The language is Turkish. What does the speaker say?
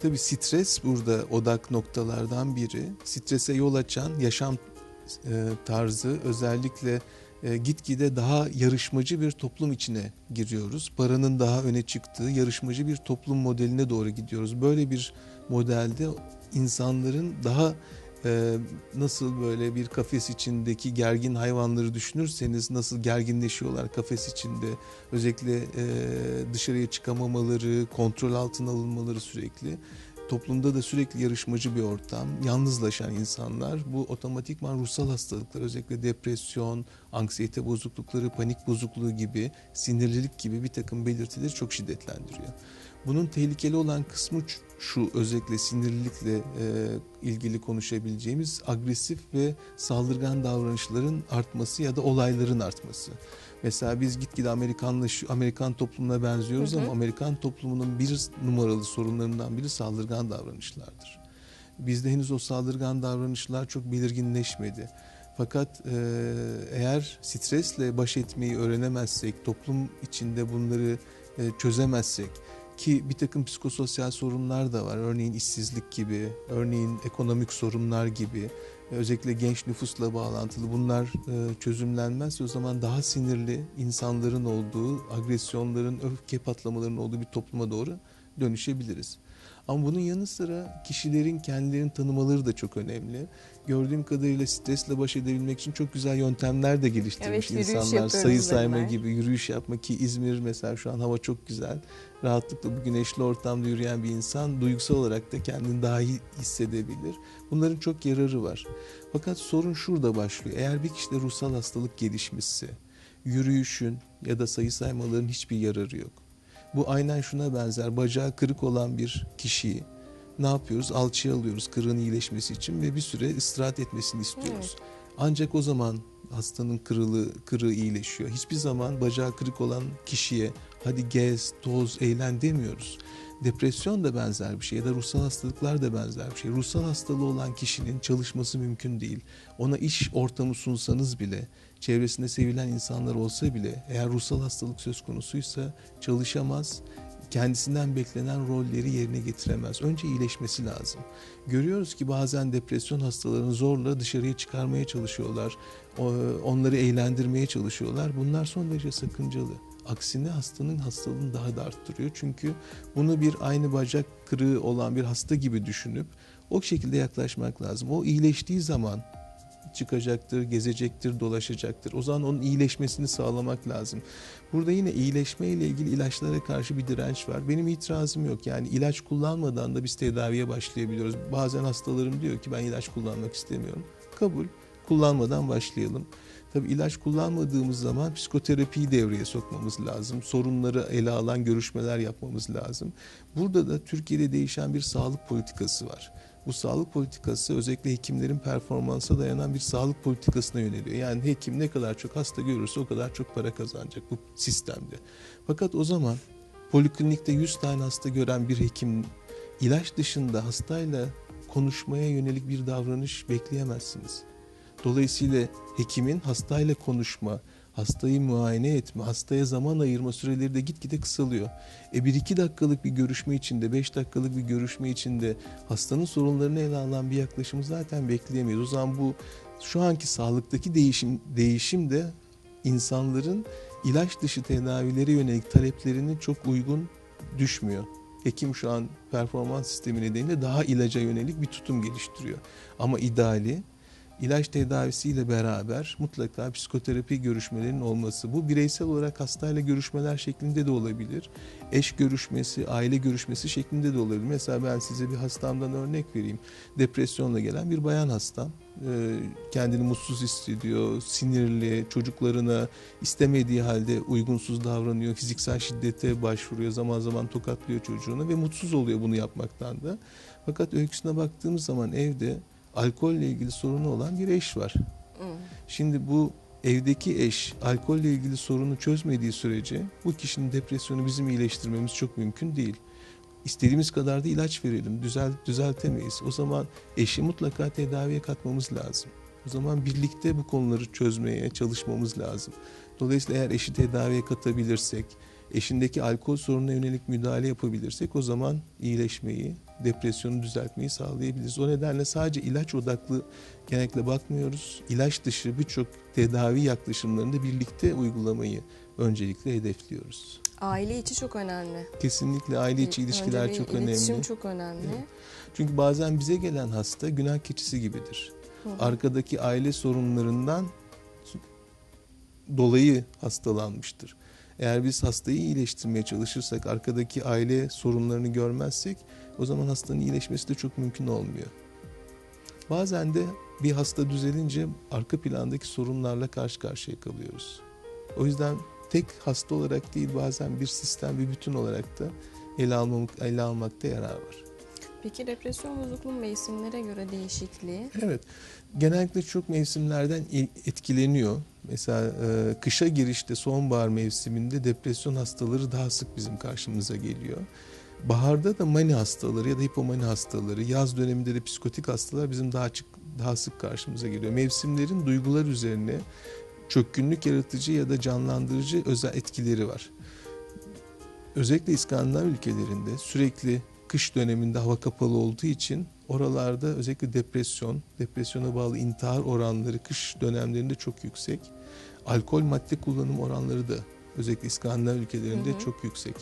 Tabii stres burada odak noktalardan biri. Strese yol açan yaşam e, tarzı özellikle e, gitgide daha yarışmacı bir toplum içine giriyoruz. Paranın daha öne çıktığı yarışmacı bir toplum modeline doğru gidiyoruz. Böyle bir modelde insanların daha e, nasıl böyle bir kafes içindeki gergin hayvanları düşünürseniz nasıl gerginleşiyorlar kafes içinde? Özellikle e, dışarıya çıkamamaları kontrol altına alınmaları sürekli. Toplumda da sürekli yarışmacı bir ortam, yalnızlaşan insanlar. Bu otomatikman ruhsal hastalıklar özellikle depresyon, anksiyete bozuklukları, panik bozukluğu gibi, sinirlilik gibi bir takım belirtileri çok şiddetlendiriyor. Bunun tehlikeli olan kısmı şu özellikle sinirlilikle e, ilgili konuşabileceğimiz agresif ve saldırgan davranışların artması ya da olayların artması. Mesela biz gitgide Amerikanlaş Amerikan toplumuna benziyoruz hı hı. ama Amerikan toplumunun bir numaralı sorunlarından biri saldırgan davranışlardır. Bizde henüz o saldırgan davranışlar çok belirginleşmedi. Fakat e, eğer stresle baş etmeyi öğrenemezsek, toplum içinde bunları e, çözemezsek, ki bir takım psikososyal sorunlar da var. Örneğin işsizlik gibi, örneğin ekonomik sorunlar gibi, özellikle genç nüfusla bağlantılı bunlar e, çözümlenmezse o zaman daha sinirli insanların olduğu, agresyonların, öfke patlamalarının olduğu bir topluma doğru dönüşebiliriz. Ama bunun yanı sıra kişilerin kendilerini tanımaları da çok önemli. Gördüğüm kadarıyla stresle baş edebilmek için çok güzel yöntemler de geliştirmiş evet, insanlar. Sayı sayma ben. gibi yürüyüş yapma ki İzmir mesela şu an hava çok güzel. Rahatlıkla bu güneşli ortamda yürüyen bir insan duygusal olarak da kendini daha iyi hissedebilir. Bunların çok yararı var. Fakat sorun şurada başlıyor. Eğer bir kişide ruhsal hastalık gelişmişse yürüyüşün ya da sayı saymaların hiçbir yararı yok. Bu aynen şuna benzer. Bacağı kırık olan bir kişiyi ne yapıyoruz? Alçıya alıyoruz kırığın iyileşmesi için ve bir süre istirahat etmesini istiyoruz. Evet. Ancak o zaman hastanın kırılı, kırığı iyileşiyor. Hiçbir zaman bacağı kırık olan kişiye hadi gez, toz, eğlen demiyoruz. Depresyon da benzer bir şey ya da ruhsal hastalıklar da benzer bir şey. Ruhsal hastalığı olan kişinin çalışması mümkün değil. Ona iş ortamı sunsanız bile, çevresinde sevilen insanlar olsa bile eğer ruhsal hastalık söz konusuysa çalışamaz, kendisinden beklenen rolleri yerine getiremez. Önce iyileşmesi lazım. Görüyoruz ki bazen depresyon hastalarını zorla dışarıya çıkarmaya çalışıyorlar. Onları eğlendirmeye çalışıyorlar. Bunlar son derece sakıncalı. Aksine hastanın hastalığını daha da arttırıyor. Çünkü bunu bir aynı bacak kırığı olan bir hasta gibi düşünüp o şekilde yaklaşmak lazım. O iyileştiği zaman çıkacaktır, gezecektir, dolaşacaktır. O zaman onun iyileşmesini sağlamak lazım. Burada yine iyileşme ile ilgili ilaçlara karşı bir direnç var. Benim itirazım yok. Yani ilaç kullanmadan da biz tedaviye başlayabiliyoruz. Bazen hastalarım diyor ki ben ilaç kullanmak istemiyorum. Kabul. Kullanmadan başlayalım. Tabi ilaç kullanmadığımız zaman psikoterapiyi devreye sokmamız lazım. Sorunları ele alan görüşmeler yapmamız lazım. Burada da Türkiye'de değişen bir sağlık politikası var bu sağlık politikası özellikle hekimlerin performansa dayanan bir sağlık politikasına yöneliyor. Yani hekim ne kadar çok hasta görürse o kadar çok para kazanacak bu sistemde. Fakat o zaman poliklinikte 100 tane hasta gören bir hekim ilaç dışında hastayla konuşmaya yönelik bir davranış bekleyemezsiniz. Dolayısıyla hekimin hastayla konuşma, hastayı muayene etme, hastaya zaman ayırma süreleri de gitgide kısalıyor. E bir iki dakikalık bir görüşme içinde, beş dakikalık bir görüşme içinde hastanın sorunlarını ele alan bir yaklaşımı zaten bekleyemeyiz. O zaman bu şu anki sağlıktaki değişim, değişim de insanların ilaç dışı tedavilere yönelik taleplerini çok uygun düşmüyor. Hekim şu an performans sistemi nedeniyle daha ilaca yönelik bir tutum geliştiriyor. Ama ideali ilaç tedavisiyle beraber mutlaka psikoterapi görüşmelerinin olması. Bu bireysel olarak hastayla görüşmeler şeklinde de olabilir. Eş görüşmesi, aile görüşmesi şeklinde de olabilir. Mesela ben size bir hastamdan örnek vereyim. Depresyonla gelen bir bayan hastam. Ee, kendini mutsuz hissediyor, sinirli, çocuklarına istemediği halde uygunsuz davranıyor, fiziksel şiddete başvuruyor, zaman zaman tokatlıyor çocuğuna ve mutsuz oluyor bunu yapmaktan da. Fakat öyküsüne baktığımız zaman evde alkolle ilgili sorunu olan bir eş var. Hmm. Şimdi bu evdeki eş alkolle ilgili sorunu çözmediği sürece bu kişinin depresyonu bizim iyileştirmemiz çok mümkün değil. İstediğimiz kadar da ilaç verelim, düzel, düzeltemeyiz. O zaman eşi mutlaka tedaviye katmamız lazım. O zaman birlikte bu konuları çözmeye çalışmamız lazım. Dolayısıyla eğer eşi tedaviye katabilirsek, eşindeki alkol sorununa yönelik müdahale yapabilirsek o zaman iyileşmeyi depresyonu düzeltmeyi sağlayabiliriz. O nedenle sadece ilaç odaklı genellikle bakmıyoruz. İlaç dışı birçok tedavi yaklaşımlarını da birlikte uygulamayı öncelikle hedefliyoruz. Aile içi çok önemli. Kesinlikle aile içi ilişkiler Önce çok iletişim önemli. çok önemli. Evet. Çünkü bazen bize gelen hasta günah keçisi gibidir. Hı. Arkadaki aile sorunlarından dolayı hastalanmıştır. Eğer biz hastayı iyileştirmeye çalışırsak, arkadaki aile sorunlarını görmezsek o zaman hastanın iyileşmesi de çok mümkün olmuyor. Bazen de bir hasta düzelince arka plandaki sorunlarla karşı karşıya kalıyoruz. O yüzden tek hasta olarak değil bazen bir sistem, bir bütün olarak da ele, almamak, ele almakta yarar var. Peki depresyon bozukluğun mevsimlere göre değişikliği? Evet, genellikle çok mevsimlerden il- etkileniyor. Mesela e, kışa girişte sonbahar mevsiminde depresyon hastaları daha sık bizim karşımıza geliyor. Baharda da mani hastaları ya da hipomani hastaları, yaz döneminde de psikotik hastalar bizim daha açık, daha sık karşımıza geliyor. Mevsimlerin duygular üzerine çökkünlük yaratıcı ya da canlandırıcı özel etkileri var. Özellikle İskandinav ülkelerinde sürekli kış döneminde hava kapalı olduğu için oralarda özellikle depresyon, depresyona bağlı intihar oranları kış dönemlerinde çok yüksek. Alkol madde kullanım oranları da özellikle İskandinav ülkelerinde Hı hı. çok yüksek.